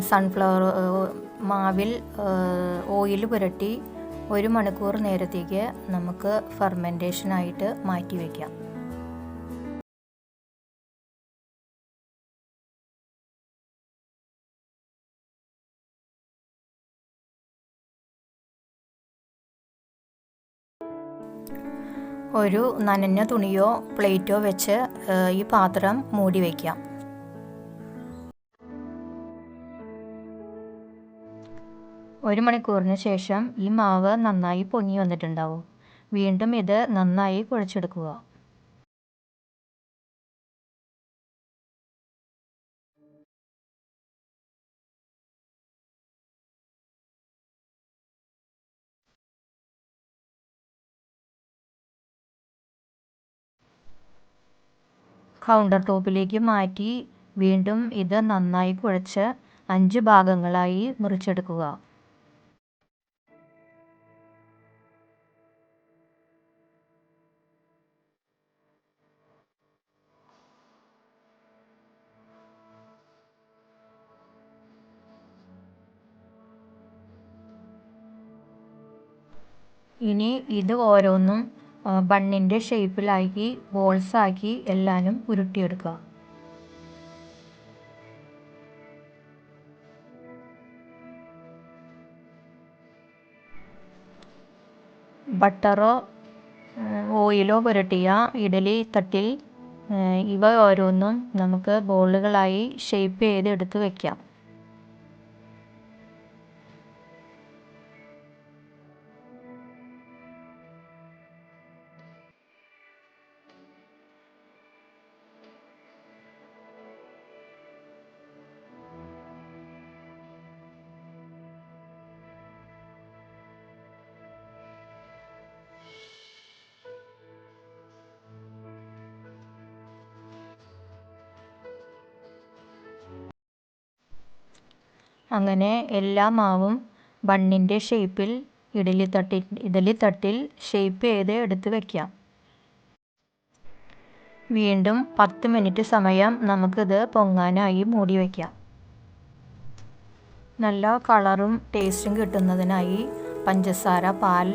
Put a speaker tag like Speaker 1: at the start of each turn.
Speaker 1: Sunflower മാവിൽ oil പുരട്ടി ഒരു മണിക്കൂർ നേരത്തേക്ക് നമുക്ക് ഫെർമെന്റേഷനായിട്ട് മാറ്റി വയ്ക്കാം ഒരു നനഞ്ഞ തുണിയോ പ്ലേറ്റോ വെച്ച് ഈ പാത്രം മൂടി വയ്ക്കാം ഒരു മണിക്കൂറിന് ശേഷം ഈ മാവ് നന്നായി പൊങ്ങി വന്നിട്ടുണ്ടാവും. വീണ്ടും ഇത് നന്നായി കുഴച്ചെടുക്കുക. കൗണ്ടർ ടോപ്പിലേക്ക് മാറ്റി വീണ്ടും ഇത് നന്നായി കുഴച്ച് അഞ്ച് ഭാഗങ്ങളായി മുറിച്ചെടുക്കുക. ഇനി ഇത് ഓരോന്നും ബണ്ണിന്റെ ഷേപ്പിലാക്കി ബോൾസാക്കി എല്ലാനും ഉരുട്ടിയെടുക്കുക. ബട്ടറോ ഓയിലോ പുരട്ടിയ ഇഡലി തട്ടിൽ ഇവ ഓരോന്നും നമുക്ക് ബോളുകളായി ഷേപ്പ് ചെയ്ത് എടുത്ത് വയ്ക്കാം അങ്ങനെ എല്ലാ മാവും ബണ്ണിന്റെ ഷേപ്പിൽ ഇഡലി തട്ടി ഇഡലി തട്ടിൽ ഷേപ്പ് ചെയ്ത് എടുത്ത് വയ്ക്കാം വീണ്ടും പത്ത് മിനിറ്റ് സമയം നമുക്കിത് പൊങ്ങാനായി മൂടി വയ്ക്കാം നല്ല കളറും ടേസ്റ്റും കിട്ടുന്നതിനായി പഞ്ചസാര പാൽ